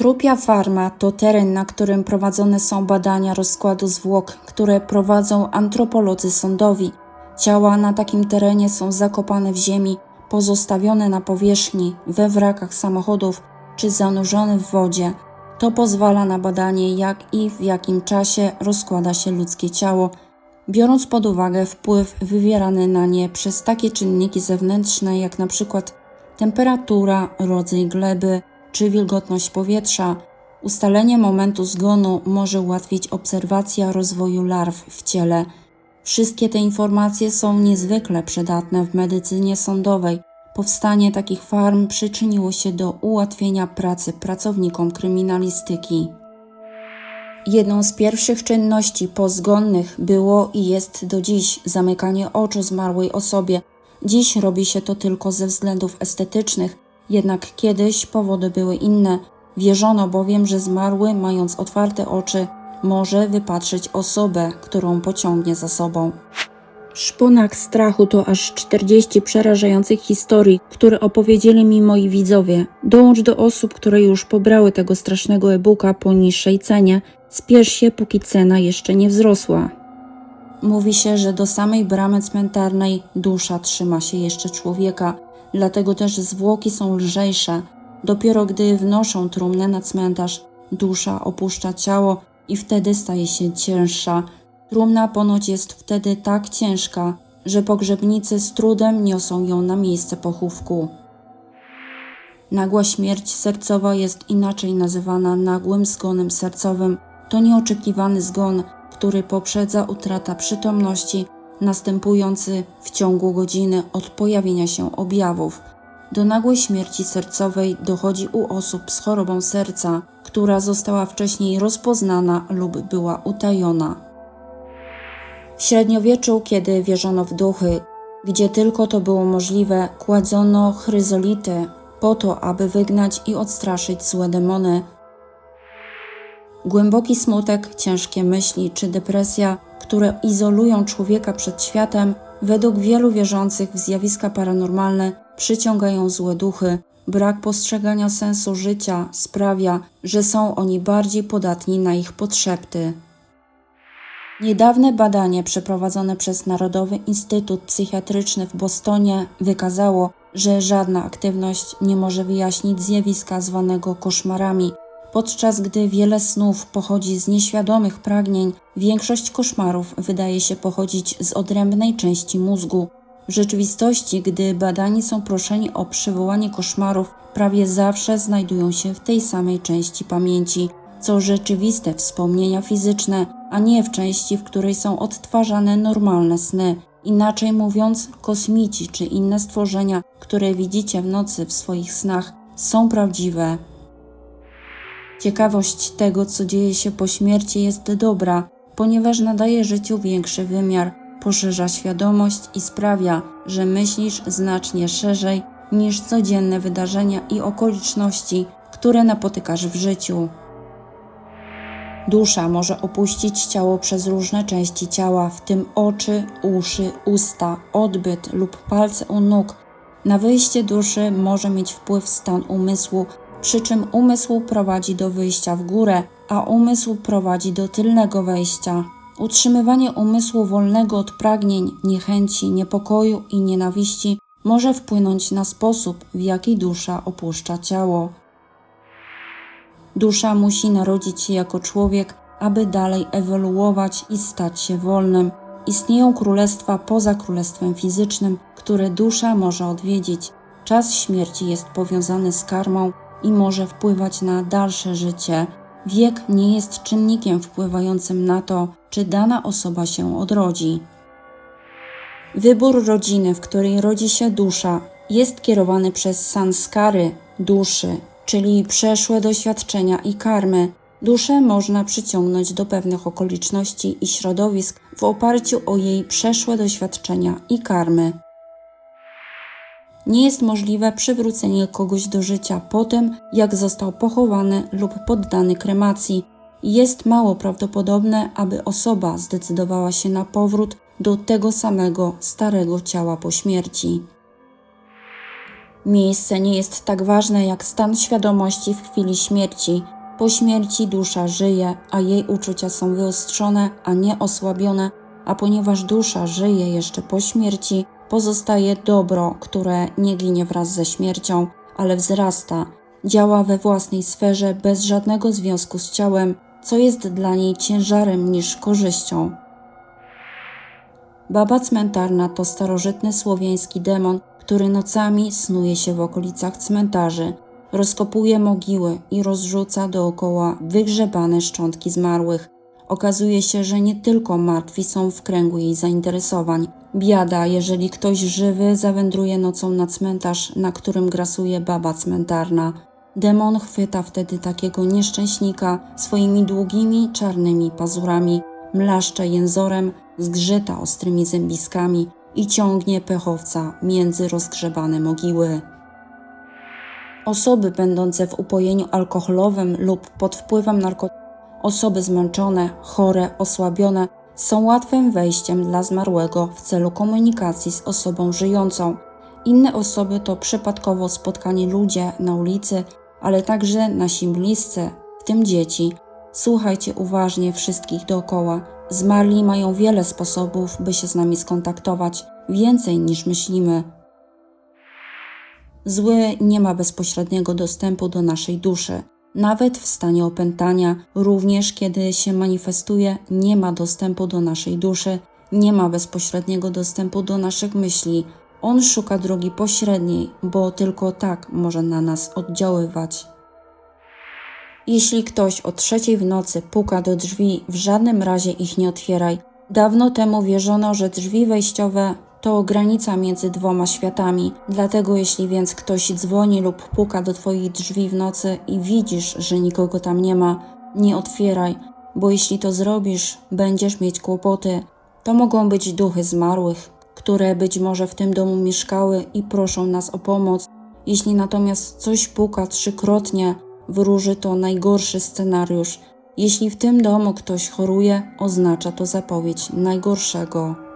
Trupia Farma to teren, na którym prowadzone są badania rozkładu zwłok, które prowadzą antropolodzy sądowi. Ciała na takim terenie są zakopane w ziemi, pozostawione na powierzchni, we wrakach samochodów czy zanurzone w wodzie. To pozwala na badanie, jak i w jakim czasie rozkłada się ludzkie ciało, biorąc pod uwagę wpływ wywierany na nie przez takie czynniki zewnętrzne, jak przykład temperatura, rodzaj gleby czy wilgotność powietrza. Ustalenie momentu zgonu może ułatwić obserwacja rozwoju larw w ciele. Wszystkie te informacje są niezwykle przydatne w medycynie sądowej. Powstanie takich farm przyczyniło się do ułatwienia pracy pracownikom kryminalistyki. Jedną z pierwszych czynności pozgonnych było i jest do dziś zamykanie oczu zmarłej osobie. Dziś robi się to tylko ze względów estetycznych, jednak kiedyś powody były inne. Wierzono bowiem, że zmarły, mając otwarte oczy, może wypatrzyć osobę, którą pociągnie za sobą. Szponak strachu to aż 40 przerażających historii, które opowiedzieli mi moi widzowie. Dołącz do osób, które już pobrały tego strasznego e-booka po niższej cenie. Spiesz się, póki cena jeszcze nie wzrosła. Mówi się, że do samej bramy cmentarnej dusza trzyma się jeszcze człowieka, dlatego też zwłoki są lżejsze. Dopiero gdy wnoszą trumnę na cmentarz, dusza opuszcza ciało i wtedy staje się cięższa. Trumna ponoć jest wtedy tak ciężka, że pogrzebnicy z trudem niosą ją na miejsce pochówku. Nagła śmierć sercowa jest inaczej nazywana nagłym zgonem sercowym. To nieoczekiwany zgon, który poprzedza utrata przytomności, następujący w ciągu godziny od pojawienia się objawów. Do nagłej śmierci sercowej dochodzi u osób z chorobą serca, która została wcześniej rozpoznana lub była utajona. W średniowieczu, kiedy wierzono w duchy, gdzie tylko to było możliwe, kładzono chryzolity po to, aby wygnać i odstraszyć złe demony. Głęboki smutek, ciężkie myśli czy depresja, które izolują człowieka przed światem, według wielu wierzących w zjawiska paranormalne przyciągają złe duchy. Brak postrzegania sensu życia sprawia, że są oni bardziej podatni na ich podszepty. Niedawne badanie przeprowadzone przez Narodowy Instytut Psychiatryczny w Bostonie wykazało, że żadna aktywność nie może wyjaśnić zjawiska zwanego koszmarami. Podczas gdy wiele snów pochodzi z nieświadomych pragnień, większość koszmarów wydaje się pochodzić z odrębnej części mózgu. W rzeczywistości, gdy badani są proszeni o przywołanie koszmarów, prawie zawsze znajdują się w tej samej części pamięci, co rzeczywiste wspomnienia fizyczne, a nie w części, w której są odtwarzane normalne sny. Inaczej mówiąc, kosmici czy inne stworzenia, które widzicie w nocy w swoich snach, są prawdziwe. Ciekawość tego, co dzieje się po śmierci, jest dobra, ponieważ nadaje życiu większy wymiar, poszerza świadomość i sprawia, że myślisz znacznie szerzej niż codzienne wydarzenia i okoliczności, które napotykasz w życiu. Dusza może opuścić ciało przez różne części ciała, w tym oczy, uszy, usta, odbyt lub palce u nóg. Na wyjście duszy może mieć wpływ stan umysłu, przy czym umysł prowadzi do wyjścia w górę, a umysł prowadzi do tylnego wejścia. Utrzymywanie umysłu wolnego od pragnień, niechęci, niepokoju i nienawiści może wpłynąć na sposób, w jaki dusza opuszcza ciało. Dusza musi narodzić się jako człowiek, aby dalej ewoluować i stać się wolnym. Istnieją królestwa poza królestwem fizycznym, które dusza może odwiedzić. Czas śmierci jest powiązany z karmą i może wpływać na dalsze życie. Wiek nie jest czynnikiem wpływającym na to, czy dana osoba się odrodzi. Wybór rodziny, w której rodzi się dusza, jest kierowany przez sanskary duszy, czyli przeszłe doświadczenia i karmy. Duszę można przyciągnąć do pewnych okoliczności i środowisk w oparciu o jej przeszłe doświadczenia i karmy. Nie jest możliwe przywrócenie kogoś do życia po tym, jak został pochowany lub poddany kremacji. Jest mało prawdopodobne, aby osoba zdecydowała się na powrót do tego samego starego ciała po śmierci. Miejsce nie jest tak ważne jak stan świadomości w chwili śmierci. Po śmierci dusza żyje, a jej uczucia są wyostrzone, a nie osłabione, a ponieważ dusza żyje jeszcze po śmierci, pozostaje dobro, które nie ginie wraz ze śmiercią, ale wzrasta, działa we własnej sferze bez żadnego związku z ciałem, co jest dla niej ciężarem niż korzyścią. Baba cmentarna to starożytny słowiański demon, który nocami snuje się w okolicach cmentarzy, rozkopuje mogiły i rozrzuca dookoła wygrzebane szczątki zmarłych. Okazuje się, że nie tylko martwi są w kręgu jej zainteresowań. Biada, jeżeli ktoś żywy zawędruje nocą na cmentarz, na którym grasuje baba cmentarna. Demon chwyta wtedy takiego nieszczęśnika swoimi długimi, czarnymi pazurami, mlaszcze jęzorem, zgrzyta ostrymi zębiskami i ciągnie pechowca między rozgrzebane mogiły. Osoby będące w upojeniu alkoholowym lub pod wpływem narkotyków, osoby zmęczone, chore, osłabione są łatwym wejściem dla zmarłego w celu komunikacji z osobą żyjącą. Inne osoby to przypadkowo spotkani ludzie na ulicy, ale także nasi bliscy, w tym dzieci. Słuchajcie uważnie wszystkich dookoła. Zmarli mają wiele sposobów, by się z nami skontaktować, więcej niż myślimy. Zły nie ma bezpośredniego dostępu do naszej duszy. Nawet w stanie opętania, również kiedy się manifestuje, nie ma dostępu do naszej duszy, nie ma bezpośredniego dostępu do naszych myśli. On szuka drogi pośredniej, bo tylko tak może na nas oddziaływać. Jeśli ktoś o trzeciej w nocy puka do drzwi, w żadnym razie ich nie otwieraj. Dawno temu wierzono, że drzwi wejściowe to granica między dwoma światami. Dlatego jeśli więc ktoś dzwoni lub puka do twoich drzwi w nocy i widzisz, że nikogo tam nie ma, nie otwieraj, bo jeśli to zrobisz, będziesz mieć kłopoty. To mogą być duchy zmarłych, które być może w tym domu mieszkały i proszą nas o pomoc. Jeśli natomiast coś puka trzykrotnie, wróży to najgorszy scenariusz. Jeśli w tym domu ktoś choruje, oznacza to zapowiedź najgorszego.